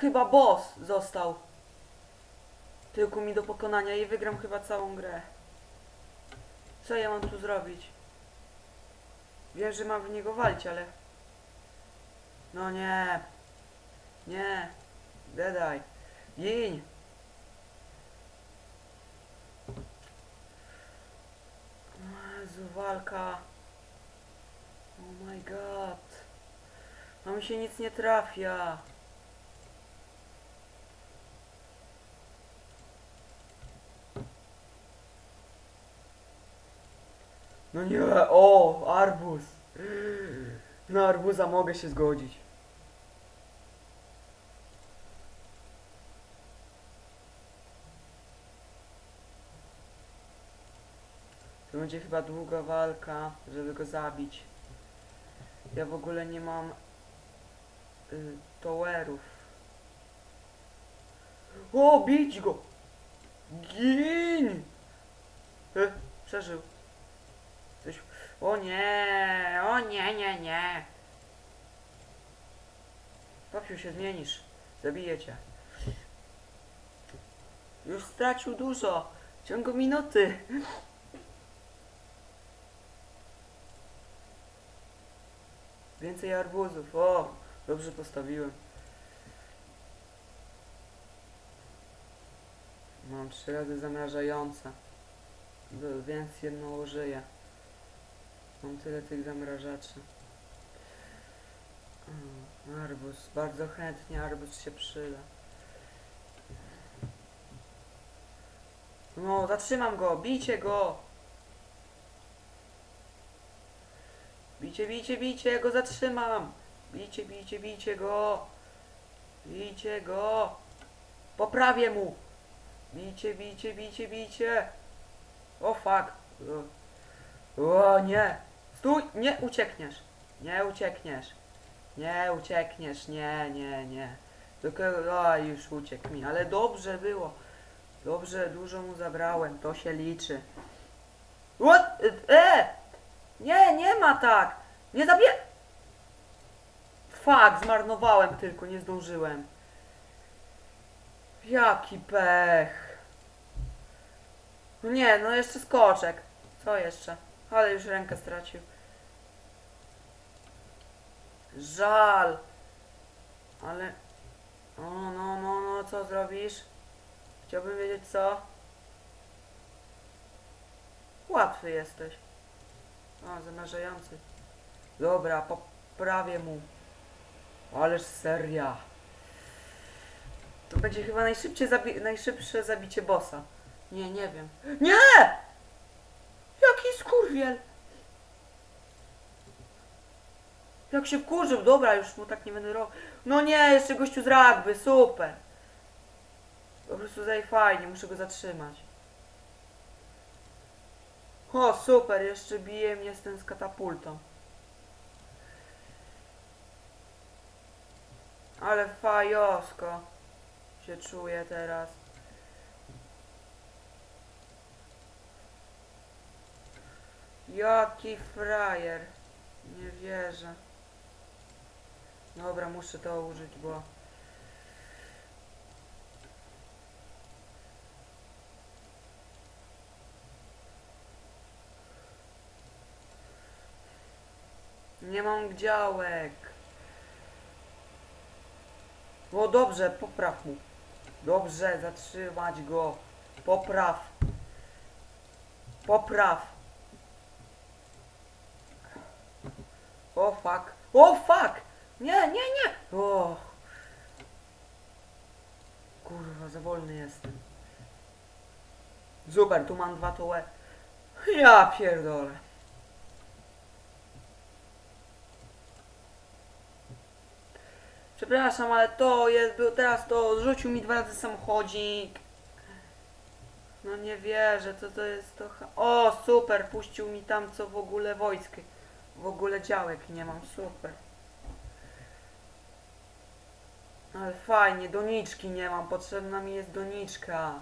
Chyba boss został. Tylko mi do pokonania i wygram chyba całą grę. Co ja mam tu zrobić? Wiem, że mam w niego walić, ale... No nie. Nie. Dedaj. Gin. Jezu, walka. Oh my god. A mi się nic nie trafia. No nie, o, arbuz. Na arbuza mogę się zgodzić. To będzie chyba długa walka, żeby go zabić. Ja w ogóle nie mam y, towerów. O, bić go! Gin! E, przeżył. O nie! O nie, nie, nie! Papiu się zmienisz. Zabiję cię. Już stracił dużo. Ciągu minuty. Więcej arbuzów. O, dobrze postawiłem. Mam trzy razy zamrażające. Więc jedno użyję. Mam tyle tych zamrażaczy. O, arbuz. Bardzo chętnie arbuz się przyda. No, zatrzymam go! Bijcie go! Bicie, bicie, bicie, ja go zatrzymam! Bicie, bicie, bicie go! Bicie go! Poprawię mu! Bicie, bicie, bicie, bicie! O fuck! O nie! Stój! Nie uciekniesz! Nie uciekniesz! Nie uciekniesz, nie, nie, nie. Tylko, już uciekł mi, ale dobrze było. Dobrze, dużo mu zabrałem, to się liczy. What? E! Nie, nie ma tak! Nie zabie... Fuck, zmarnowałem tylko, nie zdążyłem. Jaki pech. No nie, no jeszcze skoczek. Co jeszcze? Ale już rękę stracił. Żal. Ale... O, no, no, no, co zrobisz? Chciałbym wiedzieć co. Łatwy jesteś. O, zamrażający. Dobra, poprawię mu. Ależ seria. To będzie chyba najszybciej zabi najszybsze zabicie bossa. Nie, nie wiem. Nie! Jaki skurwiel! Jak się wkurzył, dobra, już mu tak nie będę robił. No nie, jeszcze gościu z rugby, super. Po prostu fajnie, muszę go zatrzymać. O, super, jeszcze bije mnie z tym z katapultą. Ale fajosko się czuję teraz. Jaki frajer. Nie wierzę. Dobra, muszę to użyć, bo... Nie mam działek. O dobrze, popraw mu. Dobrze, zatrzymać go. Popraw. Popraw. O fuck. O fuck! Nie, nie, nie! O. Kurwa, za wolny jestem. Super, tu mam dwa tołe. Ja pierdolę. Przepraszam, ale to jest, był teraz to, rzucił mi dwa razy samochodzik. No nie wierzę, co to jest to... O, super, puścił mi tam co w ogóle wojsk. W ogóle działek nie mam, super. Ale fajnie, doniczki nie mam, potrzebna mi jest doniczka.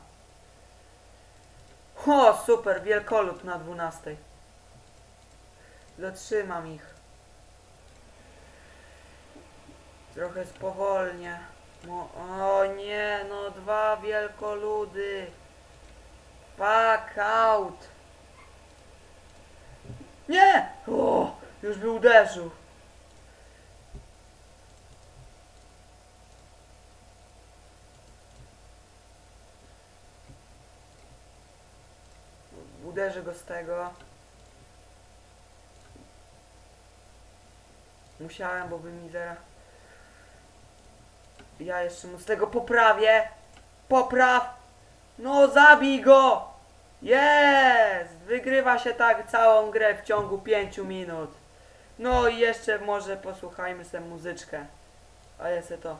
O, super, wielkolud na 12. Zatrzymam ich. Trochę spowolnie. O nie, no dwa wielkoludy. Fuck out. Nie! O! Już by uderzył. Uderzę go z tego. Musiałem, bo by mi zaraz... Ja jeszcze mu z tego poprawię. Popraw! No zabij go! Jest! Wygrywa się tak całą grę w ciągu 5 minut. No i jeszcze może posłuchajmy sobie muzyczkę. A ja se to.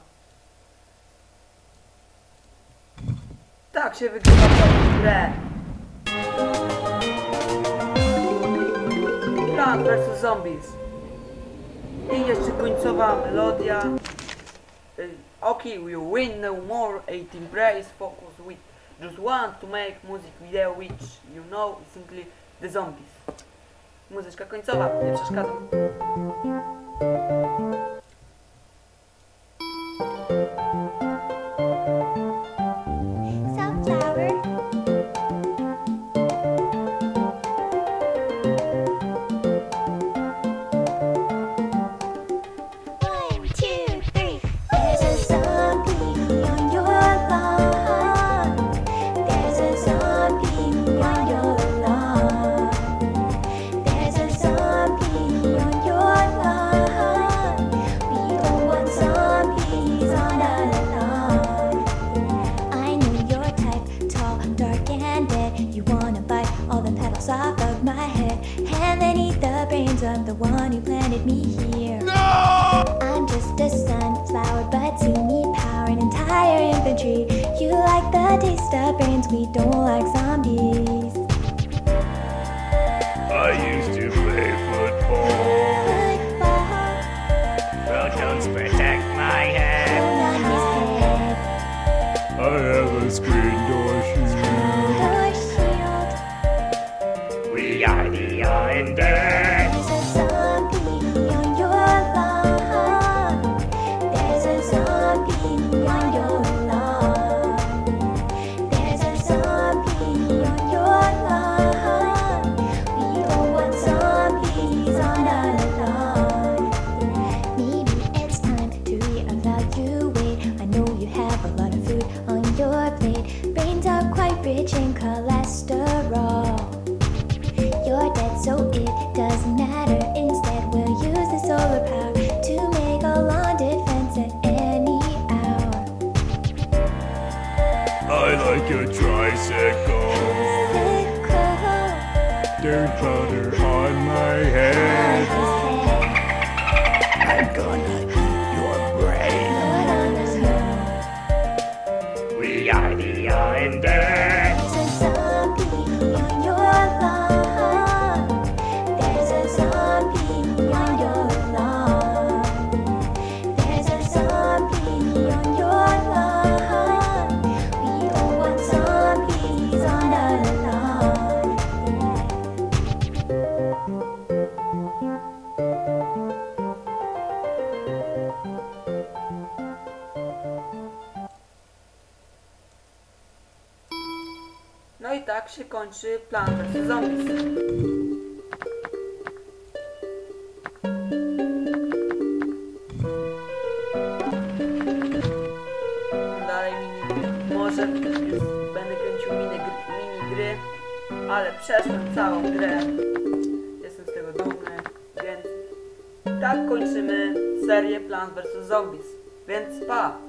Tak się wygrywa całą grę. Plant vs Zombies. I jeszcze końcowa melodia. Y, Okay, you win no more. 18 brace focus with just want to make music video which you know simply the zombies. Muzyczka końcowa, nie przeszkadzam. Who planted me here. I'm just a sunflower, but you need power and entire infantry. You like the taste of brains, we don't like zombies. I used rich in cholesterol. You're dead, so it doesn't matter. Instead, we'll use the solar power to make a lawn defense at any hour. I like a tricycle. Dirt powder on my head. head, I'm gonna tak się kończy Plant vs Zombies. Dalej mini Może już będę kręcił mini gry, mini gry, ale przeszłem całą grę. Jestem z tego dumny, więc tak kończymy serię Plant vs Zombies. Więc pa!